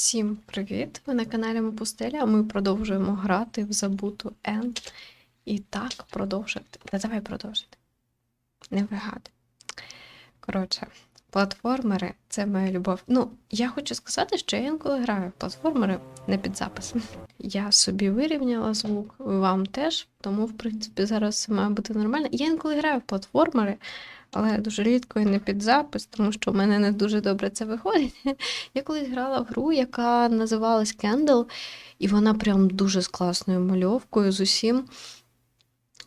Всім привіт! Ви на каналі Мопустеля, а ми продовжуємо грати в забуту Н. І так продовжити. Та давай продовжити. Не вигадуй. Коротше, платформери це моя любов. Ну, я хочу сказати, що я інколи граю в платформери не під запис. Я собі вирівняла звук, вам теж, тому, в принципі, зараз все має бути нормально. Я інколи граю в платформери, але дуже рідко і не під запис, тому що в мене не дуже добре це виходить. Я колись грала в гру, яка називалась Candle, і вона прям дуже з класною мальовкою, з усім.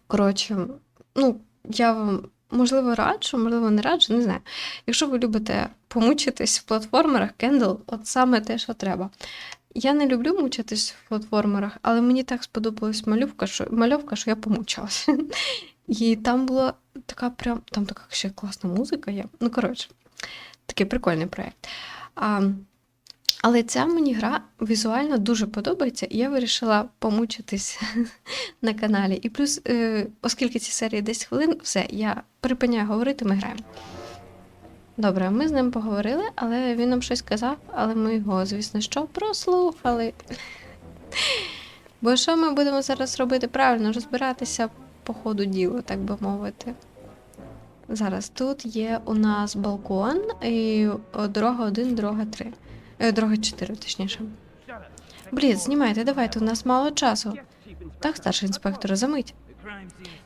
Коротше, ну, я вам, можливо, раджу, можливо, не раджу, не знаю. Якщо ви любите помучитись в платформерах, Candle от саме те, що треба. Я не люблю мучитись в платформерах, але мені так сподобалась мальовка, що, мальовка, що я помучилася. І там була така прям, там така ще класна музика є. Ну, коротше, такий прикольний проєкт. Але ця мені гра візуально дуже подобається, і я вирішила помучитись на каналі. І плюс, е, оскільки ці серії 10 хвилин, все, я припиняю говорити, ми граємо. Добре, ми з ним поговорили, але він нам щось казав, але ми його, звісно, що прослухали. Бо що ми будемо зараз робити правильно, розбиратися по ходу діла, так би мовити. Зараз тут є у нас балкон і дорога 1, дорога 3. Е, дорога 4, точніше. Блін, знімайте, давайте, у нас мало часу. Так, старший інспектор, замить.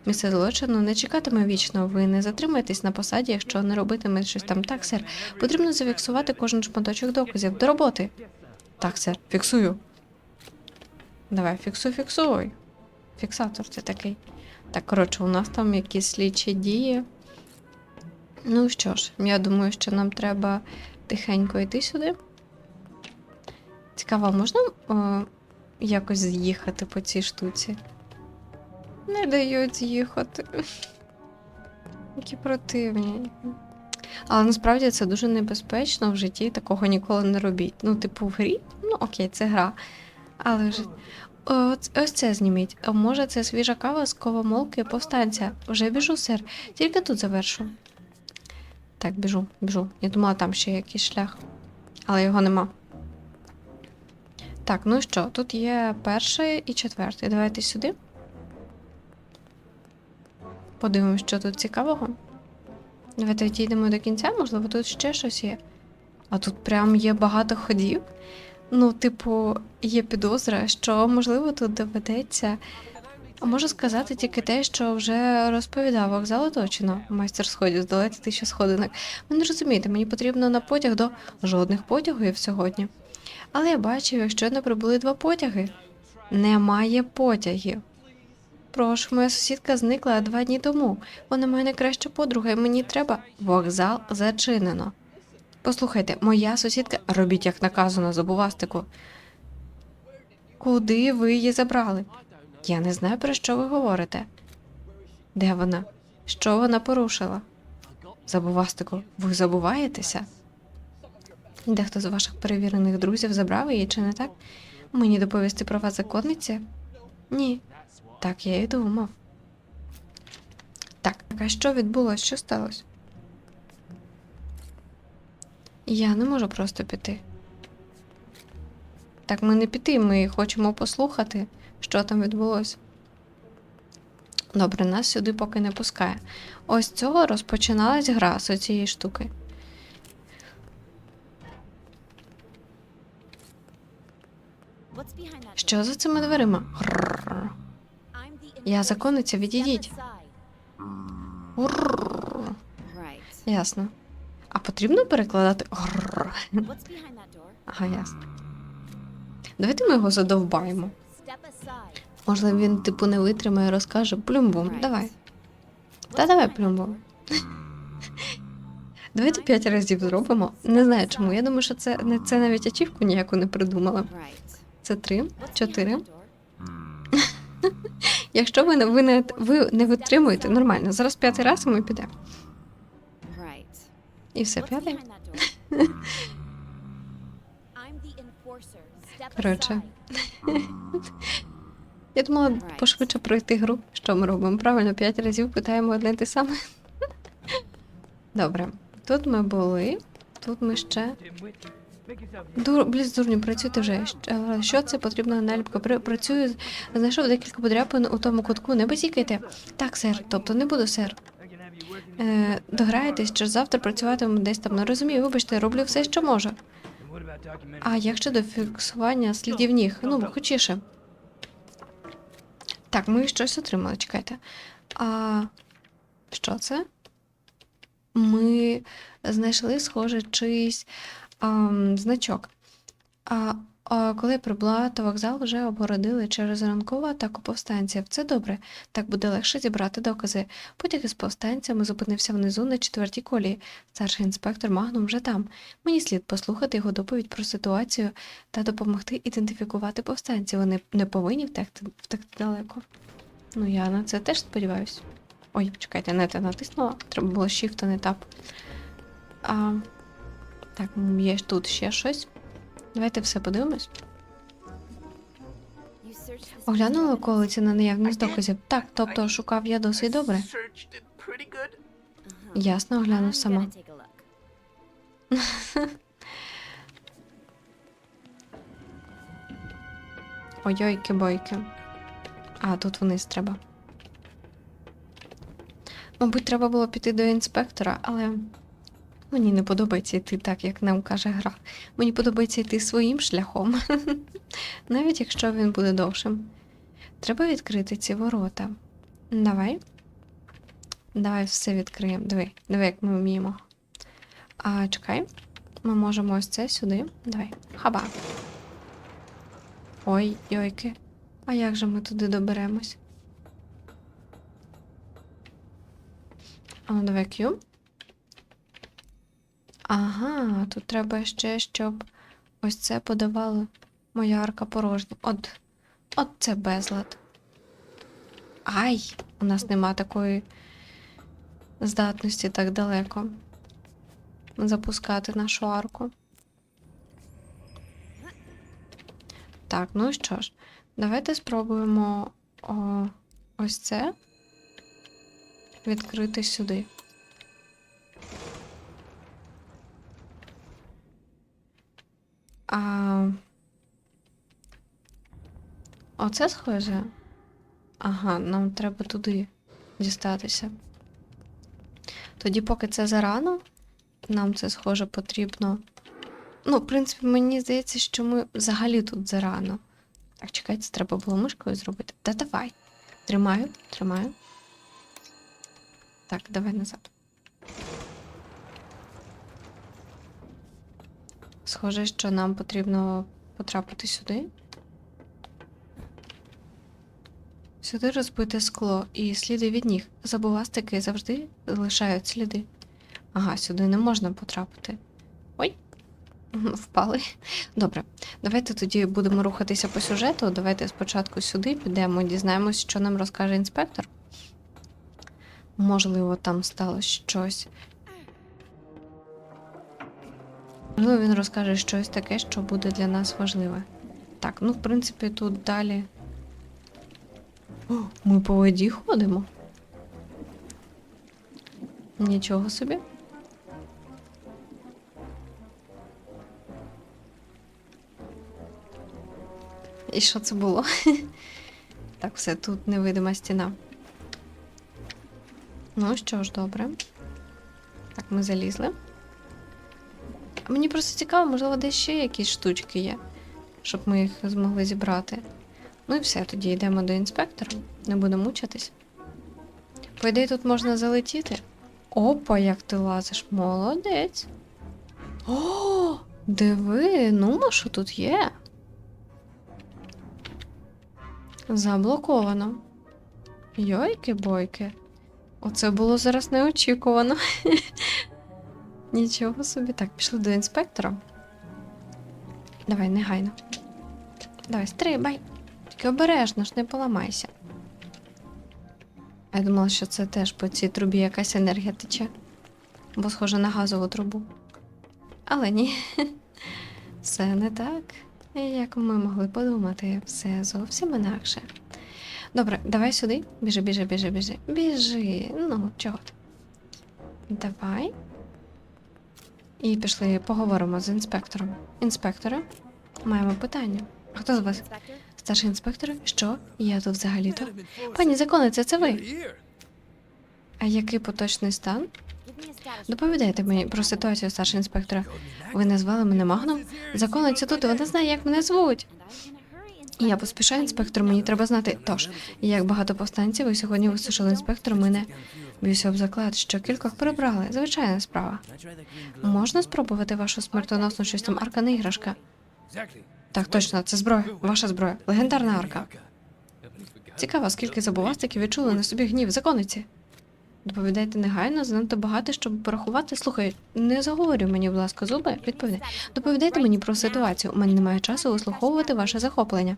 Місце злочину не чекатиме вічно. Ви не затримаєтесь на посаді, якщо не робитиме щось там. Так, сер. Потрібно зафіксувати кожен шматочок доказів. До роботи. Так, сер, фіксую. Давай, фіксуй, фіксуй. Фіксатор це такий. Так, коротше, у нас там якісь слідчі дії. Ну що ж, я думаю, що нам треба тихенько йти сюди. Цікаво, можна о, якось з'їхати по цій штуці? Не дають з'їхати. Які противні. Але насправді це дуже небезпечно в житті, такого ніколи не робіть. Ну, типу, в грі, ну окей, це гра. Але вже. Ось, ось це зніміть. Може, це свіжа кава з ковомолки повстанця. Вже біжу, сер. Тільки тут завершу. Так, біжу, біжу. Я думала, там ще якийсь шлях, але його нема. Так, ну що, тут є перший і четвертий. Давайте сюди. Подивимось, що тут цікавого. Давайте дійдемо до кінця, можливо, тут ще щось є. А тут прям є багато ходів. Ну, типу, є підозра, що можливо тут доведеться. Можу сказати тільки те, що вже розповідав вокзал оточено. Майстер сходів здолати тисячу сходинок. Ви не розумієте, мені потрібно на потяг до жодних потягів сьогодні. Але я бачив, якщо не прибули два потяги. Немає потягів. Прошу, моя сусідка зникла два дні тому. Вона моя найкраща подруга, і мені треба. Вокзал зачинено. Послухайте, моя сусідка, робіть як наказано, забувастику. Куди ви її забрали? Я не знаю, про що ви говорите. Де вона? Що вона порушила? Забувастику, ви забуваєтеся? Дехто з ваших перевірених друзів забрав її, чи не так? Мені доповісти про вас законниці? Ні. Так я і думав. Так, а що відбулося? Що сталося? Я не можу просто піти. Так, ми не піти, ми хочемо послухати, що там відбулося. Добре, нас сюди поки не пускає. Ось цього розпочиналась гра з цієї штуки. Що за цими дверима? Грррр. Я законниця, відійдіть. Ясно. А потрібно перекладати грррр? Ага, ясно. Давайте ми його задовбаємо. Можливо, він, типу, не витримає і розкаже плюмбум. Давай. Та давай плюмбум. Давайте п'ять разів зробимо. Не знаю чому. Я думаю, що це, це навіть ачівку ніяку не придумала. Це три, чотири. Якщо ви не, ви не, ви не витримуєте, нормально. Зараз п'ятий раз і ми підемо. І все, п'ятий. Коротше. Я думала пошвидше пройти гру. Що ми робимо? Правильно, п'ять разів питаємо одне те саме. Добре. Тут ми були, тут ми ще Дур, бліз, дурню, працюйте вже. Що це потрібна наліпка? Працюю, знайшов декілька подряпин у тому кутку. Не базікайте. Так, сер. Тобто не буду, сер. Е, дограєтесь, чи завтра працюватиму десь там. Не розумію, вибачте, роблю все, що можу. А як щодо фіксування слідів ніг? Ну, хочіше. Так, ми щось отримали, чекайте. А що це? Ми знайшли, схоже, чийсь ам, значок. А, а коли прибула, то вокзал вже обгородили через ранкову атаку повстанців. Це добре, так буде легше зібрати докази. Потяг із повстанцями зупинився внизу на четвертій колії. Старший інспектор Магнум вже там. Мені слід послухати його доповідь про ситуацію та допомогти ідентифікувати повстанців. Вони не повинні втекти, втекти далеко. Ну, я на це теж сподіваюся. Ой, чекайте, не те натиснула. Треба було shift, а не тап. А, так, є тут ще щось. Давайте все подивимось. Оглянула околиці на наявність доказів. Так, тобто шукав я досить добре. Ясно, оглянув сама. Ой-ойки бойки. А, тут вниз треба. Мабуть, треба було піти до інспектора, але мені не подобається йти так, як нам каже гра. Мені подобається йти своїм шляхом, навіть якщо він буде довшим. Треба відкрити ці ворота. Давай. Давай все відкриємо. Диви, диви, як ми вміємо. А, чекай. Ми можемо ось це сюди. Давай. Хаба. Ой, йойки. А як же ми туди доберемось? А ну давай Q. Ага, тут треба ще, щоб ось це подавало моя арка порожня. От, от це безлад. Ай! У нас нема такої здатності так далеко запускати нашу арку. Так, ну що ж, давайте спробуємо о, ось це відкрити сюди. А... Оце схоже? Ага, нам треба туди дістатися. Тоді, поки це зарано, нам це схоже потрібно. Ну, в принципі, мені здається, що ми взагалі тут зарано. Так, чекайте, треба було мишкою зробити. Та давай. Тримаю, тримаю. Так, давай назад. Схоже, що нам потрібно потрапити сюди. Сюди розбите скло і сліди від ніг. Забувастики завжди залишають сліди. Ага, сюди не можна потрапити. Ой, впали. Добре, давайте тоді будемо рухатися по сюжету. Давайте спочатку сюди підемо, дізнаємось, що нам розкаже інспектор. Можливо, там сталося щось. Можливо, він розкаже щось таке, що буде для нас важливе. Так, ну, в принципі, тут далі. О, ми по воді ходимо. Нічого собі. І що це було? Так, все, тут невидима стіна. Ну що ж, добре. Так, ми залізли. А мені просто цікаво, можливо, десь ще якісь штучки є, щоб ми їх змогли зібрати. Ну і все, тоді йдемо до інспектора, не будемо мучитись. По ідеї, тут можна залетіти. Опа, як ти лазиш, молодець. О, диви, ну що тут є? Заблоковано. Йойки-бойки. Оце було зараз неочікувано. Нічого собі. Так, пішли до інспектора. Давай, негайно. Давай, стрибай. Тільки обережно ж не поламайся. Я думала, що це теж по цій трубі якась енергія тече, бо схоже на газову трубу. Але ні, все не так, як ми могли подумати, все зовсім інакше. Добре, давай сюди. Біжи, біжи, біжи, біжи. Біжи. Ну, чого? ти? Давай. І пішли поговоримо з інспектором. Інспектора, маємо питання. Хто з вас? Старший інспектор? Що? Я тут взагалі-то? Пані законниця, це ви? А який поточний стан? Доповідайте мені про ситуацію, старший інспектора. Ви назвали мене Магном? Законниця тут, вона знає, як мене звуть. Я поспішаю, інспектор, мені треба знати. Тож, як багато повстанців, ви сьогодні висушили інспектор мене. Б'юся об заклад, що кількох прибрали. Звичайна справа. Можна спробувати вашу смертоносну щось там арка не іграшка? Так, точно, це зброя, ваша зброя, легендарна арка. Цікаво, скільки забувастиків відчули на собі гнів законниці. Доповідайте негайно, занадто багато, щоб порахувати. Слухай, не заговорюй мені, будь ласка, зуби. Відповідай. Доповідайте мені про ситуацію. У мене немає часу вислуховувати ваше захоплення.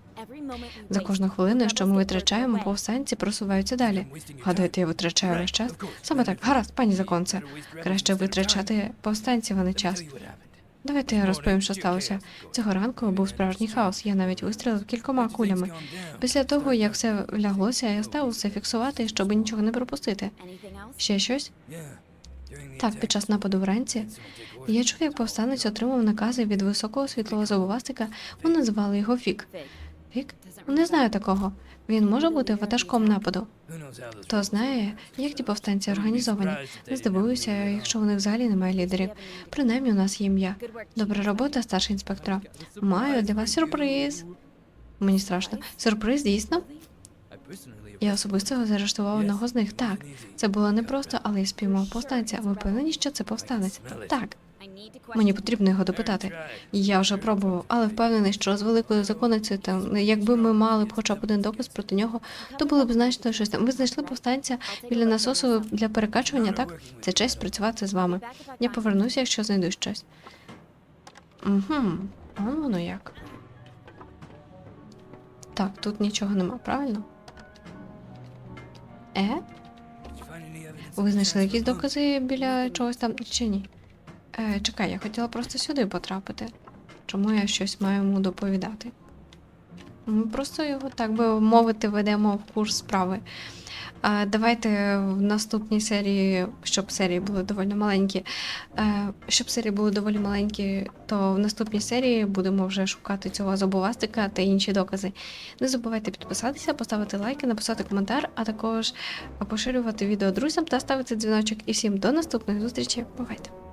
За кожну хвилину, що ми витрачаємо, повстанці просуваються далі. Гадаєте, я витрачаю весь час? Саме так, гаразд, пані законце. Краще витрачати повстанців, а не час. Давайте я розповім, що сталося. Цього ранку був справжній хаос. Я навіть вистрілив кількома кулями. Після того, як все вляглося, я став усе фіксувати, щоб нічого не пропустити. Ще щось? Так, під час нападу вранці я чув, як повстанець отримав накази від високого світлого зубовастика. Вони називали його Фік. Фік? Не знаю такого. Він може бути ватажком нападу. Хто знає, як ті повстанці організовані. Не здивуюся, якщо у них взагалі немає лідерів. Принаймні, у нас є ім'я. Добра робота, старший інспектора. Маю для вас сюрприз. Мені страшно. Сюрприз, дійсно? Я особисто заарештував одного з них. Так, це було непросто, але я спіймав повстанця. Ви впевнені, що це повстанець? Так, мені потрібно його допитати. Я вже пробував, але впевнений, що з великою законницею, якби ми мали б хоча б один доказ проти нього, то було б значно щось там. Ви знайшли повстанця біля насосу для перекачування, так? Це честь працювати з вами. Я повернуся, якщо знайду щось. Угу, он воно як. Так, тут нічого нема, правильно? Е? Ви знайшли якісь докази біля чогось там чи ні? Е, чекай, я хотіла просто сюди потрапити. Чому я щось маю йому доповідати? Ми просто його, так би мовити, ведемо в курс справи. А, давайте в наступній серії, щоб серії були доволі маленькі, е, щоб серії були доволі маленькі, то в наступній серії будемо вже шукати цього зобовастика та інші докази. Не забувайте підписатися, поставити лайки, написати коментар, а також поширювати відео друзям та ставити дзвіночок. І всім до наступних зустрічей. Бувайте!